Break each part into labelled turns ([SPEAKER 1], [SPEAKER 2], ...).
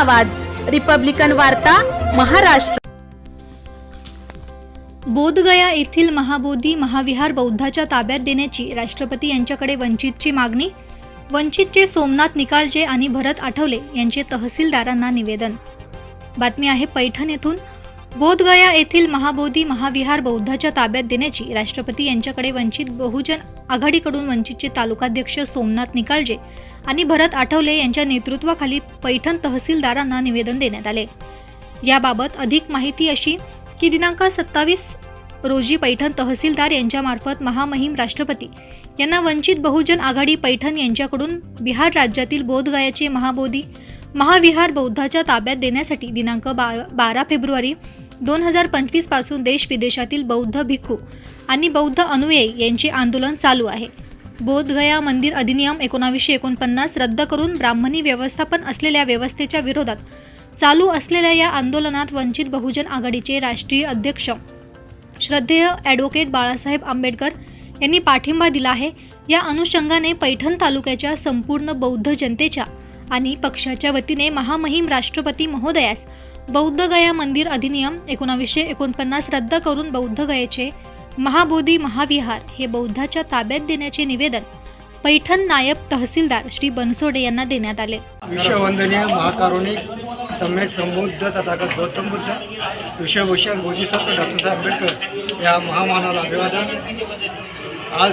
[SPEAKER 1] आवाज. रिपब्लिकन वार्ता महाराष्ट्र.
[SPEAKER 2] बोधगया येथील महाबोधी महाविहार बौद्धाच्या ताब्यात देण्याची राष्ट्रपती यांच्याकडे वंचितची मागणी? वंचितचे सोमनाथ निकाळजे आणि भरत आठवले यांचे तहसीलदारांना निवेदन. बातमी आहे पैठण येथून. बोधगया येथील महाबोधी महाविहार बौद्धाच्या ताब्यात देण्याची राष्ट्रपती यांच्याकडे वंचित बहुजन आघाडीकडून वंचितचे तालुकाध्यक्ष सोमनाथ निकाळजे आणि भरत आठवले यांच्या नेतृत्वाखाली पैठण तहसीलदारांना निवेदन देण्यात आले. याबाबत अधिक माहिती अशी की दिनांक सत्तावीस रोजी पैठण तहसीलदार यांच्यामार्फत महामहिम राष्ट्रपती यांना वंचित बहुजन आघाडी पैठण यांच्याकडून बिहार राज्यातील बोधगयाचे महाबोधी महाविहार बौद्धाच्या ताब्यात देण्यासाठी दिनांक बा बारा फेब्रुवारी दोन हजार पंचवीसपासून देश विदेशातील बौद्ध भिक्खू आणि बौद्ध अनुयायी यांचे आंदोलन चालू आहे. बोधगया मंदिर अधिनियम एकोणावीसशे एकोणपन्नास रद्द करून ब्राह्मणी व्यवस्थापन असलेल्या व्यवस्थेच्या विरोधात चालू असलेल्या या आंदोलनात वंचित बहुजन आघाडीचे राष्ट्रीय अध्यक्ष श्रद्धेय ॲडव्होकेट बाळासाहेब आंबेडकर यांनी पाठिंबा दिला आहे. या अनुषंगाने पैठण तालुक्याच्या संपूर्ण बौद्ध जनतेच्या आणि पक्षाच्या वतीने महामहिम राष्ट्रपती महोदयास बौद्ध गया मंदिर अधिनियम एकोणावीसशे एकोणपन्नास रद्द करून बौद्ध गयेचे महाबोधी महाविहार हे बौद्धाच्या ताब्यात देण्याचे निवेदन पैठण नायब तहसीलदार श्री बनसोडे यांना देण्यात आले.
[SPEAKER 3] विश्ववंदनीय महाकारुणिक सम्यक संबुद्ध तथागत गौतम बुद्ध विश्वभूषण बोधिसत्व डॉक्टर साहेब आंबेडकर या महामानाला अभिवादन. आज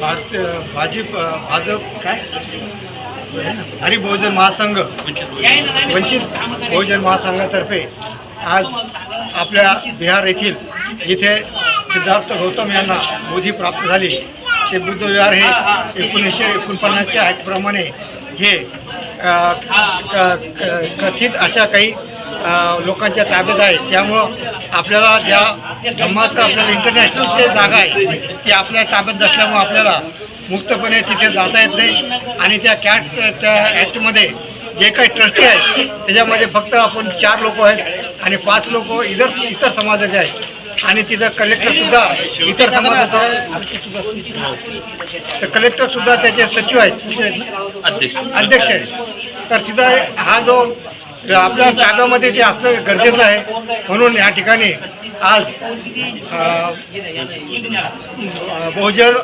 [SPEAKER 3] भारत भाजप भाजप काय? हरी बहुजन महासंघ वंचित बहुजन महासंघातर्फे आज आपल्या बिहार येथील जिथे सिद्धार्थ गौतम यांना बोधी प्राप्त झाली ते बुद्धविहार हे एकोणीसशे एकोणपन्नासच्या ॲक्टप्रमाणे हे क- क- कथित अशा काही लोकांच्या ताब्यात आहे. त्यामुळं आपल्याला ज्या धम्माचं आपल्याला इंटरनॅशनल जे जागा आहे ती आपल्या ताब्यात नसल्यामुळं आपल्याला मुक्तपणे तिथे जाता येत नाही. आणि त्या कॅट त्या ॲक्टमध्ये जे काही ट्रस्टी आहेत त्याच्यामध्ये फक्त आपण चार लोक आहेत आणि पाच लोक इतर इतर समाजाचे आहेत. आणि तिथं कलेक्टरसुद्धा इतर समाजाचा तर कलेक्टरसुद्धा त्याचे सचिव आहेत. अध्यक्ष आहेत. तर तिथं हा जो आपल्या ताब्यामध्ये ते असणं गरजेचं आहे. म्हणून या ठिकाणी आज बहुजन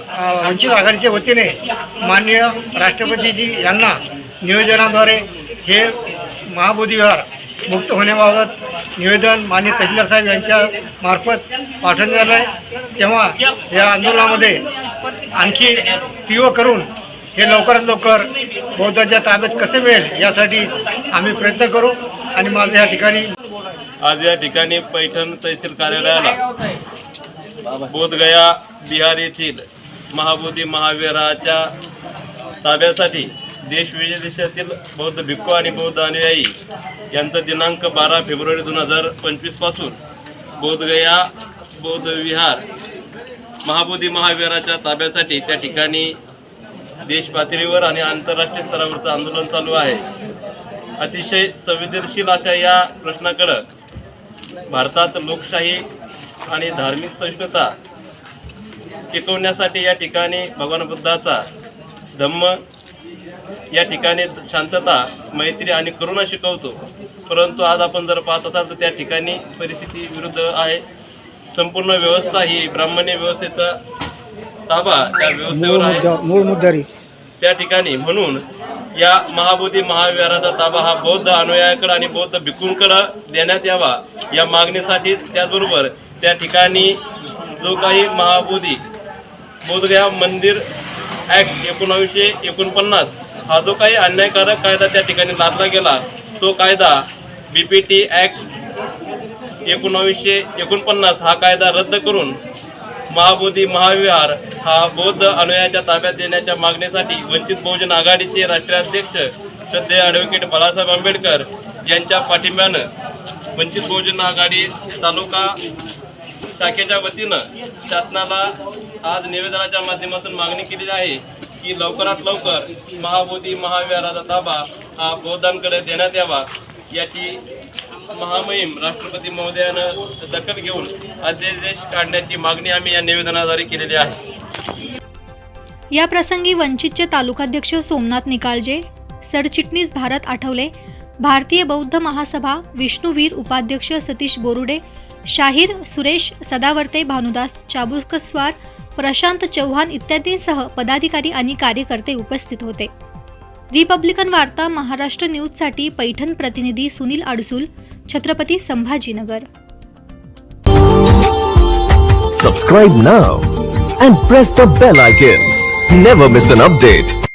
[SPEAKER 3] वंचित आघाडीच्या वतीने माननीय राष्ट्रपतीजी यांना निवेदनाद्वारे हे महाबोधिविहार मुक्त होण्याबाबत निवेदन माननीय तहसीलदार साहेब यांच्या मार्फत पाठवण्यात आलं आहे. तेव्हा या आंदोलनामध्ये आणखी तीव्र करून हे लवकरात लवकर बौद्धाच्या ताब्यात कसे मिळेल यासाठी आम्ही प्रयत्न करू आणि माझं या ठिकाणी
[SPEAKER 4] आज या ठिकाणी पैठण तहसील कार्यालयाला बोधगया बिहार येथील महाबोधी महावीराच्या ताब्यासाठी देश विदेशातील बौद्ध भिक्खू आणि बौद्ध अनुयायी यांचा दिनांक बारा फेब्रुवारी दोन हजार पंचवीसपासून बोधगया बौद्ध विहार महाबोधी महावीराच्या ताब्यासाठी त्या ठिकाणी देश पातळीवर आणि आंतरराष्ट्रीय स्तरावरचं आंदोलन चालू आहे. अतिशय संवेदनशील अशा या प्रश्नाकडं भारतात लोकशाही आणि धार्मिक सहिष्णुता टिकवण्यासाठी या ठिकाणी भगवान बुद्धाचा धम्म या ठिकाणी शांतता मैत्री आणि करुणा शिकवतो. परंतु आज आपण जर पाहत असाल तर त्या ठिकाणी परिस्थिती विरुद्ध आहे. संपूर्ण व्यवस्था ही ब्राह्मणी व्यवस्थेचा ताबा त्या व्यवस्थेवर आहे.
[SPEAKER 3] मूळ मुद्दारी.
[SPEAKER 4] त्या ठिकाणी म्हणून या महाबोधी महाविहाराचा ताबा हा बौद्ध अनुयायाकडे आणि बौद्ध भिक्खूंकडे देण्यात यावा या मागणीसाठी त्याचबरोबर त्या ठिकाणी जो काही महाबोधी बोधगया मंदिर ॲक्ट एकोणावीसशे एकोणपन्नास हा जो काही अन्यायकारक कायदा त्या ठिकाणी लादला गेला तो कायदा बी पी टी ॲक्ट एकोणावीसशे एकोणपन्नास हा कायदा रद्द करून महाबोधी महाविहार हा बौद्ध अनुयायाच्या ताब्यात देण्याच्या मागणीसाठी वंचित बहुजन आघाडीचे राष्ट्रीय अध्यक्ष श्रद्धे ॲडव्होकेट बाळासाहेब आंबेडकर यांच्या पाठिंब्यानं वंचित बहुजन आघाडी तालुका शाखेच्या वतीनं शासनाला आज निवेदनाच्या माध्यमातून मागणी केलेली आहे की लवकरात लवकर महाबोधी महाविहाराचा ताबा हा बौद्धांकडे देण्यात यावा याची महामहिम राष्ट्रपती महोदयानं दखल घेऊन अध्यादेश काढण्याची मागणी आम्ही या निवेदनाद्वारे केलेली आहे.
[SPEAKER 2] या प्रसंगी वंचितचे तालुकाध्यक्ष सोमनाथ निकाळजे सरचिटणीस भारत आठवले भारतीय बौद्ध महासभा विष्णुवीर उपाध्यक्ष सतीश बोरुडे शाहीर सुरेश सदावर्ते भानुदास चाबुकस्वार प्रशांत चव्हाण इत्यादींसह पदाधिकारी आणि कार्यकर्ते उपस्थित होते. रिपब्लिकन वार्ता महाराष्ट्र न्यूजसाठी पैठण प्रतिनिधी Sunil Adsul Chhatrapati Sambhajinagar.
[SPEAKER 5] Subscribe now and press the bell icon never miss an update